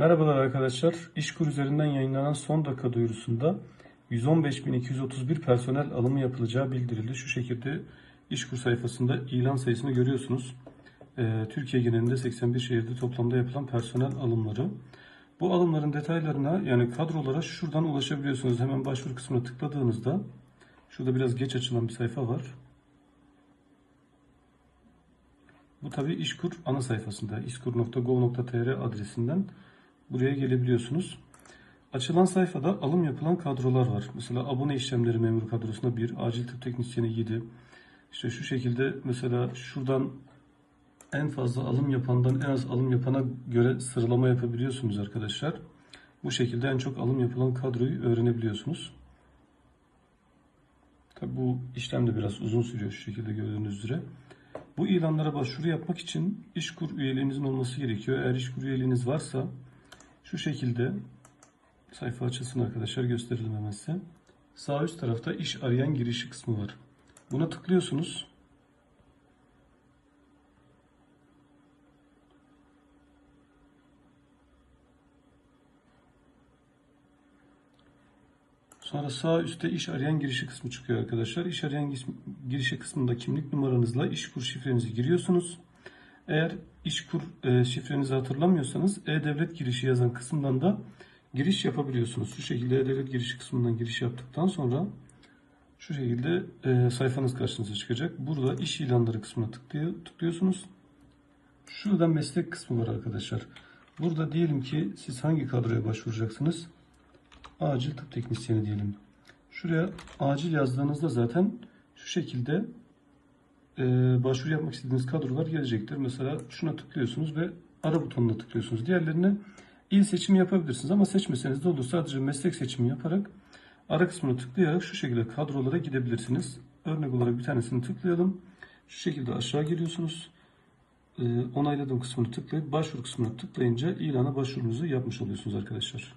Merhabalar arkadaşlar. İşkur üzerinden yayınlanan son dakika duyurusunda 115.231 personel alımı yapılacağı bildirildi. Şu şekilde İşkur sayfasında ilan sayısını görüyorsunuz. Ee, Türkiye genelinde 81 şehirde toplamda yapılan personel alımları. Bu alımların detaylarına yani kadrolara şuradan ulaşabiliyorsunuz. Hemen başvuru kısmına tıkladığınızda şurada biraz geç açılan bir sayfa var. Bu tabi İşkur ana sayfasında işkur.gov.tr adresinden buraya gelebiliyorsunuz. Açılan sayfada alım yapılan kadrolar var. Mesela abone işlemleri memur kadrosuna 1, acil tıp teknisyeni 7. İşte şu şekilde mesela şuradan en fazla alım yapandan en az alım yapana göre sıralama yapabiliyorsunuz arkadaşlar. Bu şekilde en çok alım yapılan kadroyu öğrenebiliyorsunuz. Tabi bu işlem de biraz uzun sürüyor şu şekilde gördüğünüz üzere. Bu ilanlara başvuru yapmak için İşkur üyeliğinizin olması gerekiyor. Eğer İşkur üyeliğiniz varsa şu şekilde sayfa açılsın arkadaşlar gösterelim hemen. Sağ üst tarafta iş arayan girişi kısmı var. Buna tıklıyorsunuz. Sonra sağ üstte iş arayan girişi kısmı çıkıyor arkadaşlar. İş arayan girişi kısmında kimlik numaranızla işkur şifrenizi giriyorsunuz. Eğer işkur e, şifrenizi hatırlamıyorsanız e-devlet girişi yazan kısımdan da giriş yapabiliyorsunuz. Şu şekilde e-devlet girişi kısmından giriş yaptıktan sonra şu şekilde e, sayfanız karşınıza çıkacak. Burada iş ilanları kısmına tıklıyor, tıklıyorsunuz. Şurada meslek kısmı var arkadaşlar. Burada diyelim ki siz hangi kadroya başvuracaksınız? acil tıp teknisyeni diyelim. Şuraya acil yazdığınızda zaten şu şekilde e, başvuru yapmak istediğiniz kadrolar gelecektir. Mesela şuna tıklıyorsunuz ve ara butonuna tıklıyorsunuz. Diğerlerine il seçimi yapabilirsiniz ama seçmeseniz de olur. Sadece meslek seçimi yaparak ara kısmına tıklayarak şu şekilde kadrolara gidebilirsiniz. Örnek olarak bir tanesini tıklayalım. Şu şekilde aşağı geliyorsunuz. E, onayladım kısmını tıklayıp başvuru kısmına tıklayınca ilana başvurunuzu yapmış oluyorsunuz arkadaşlar.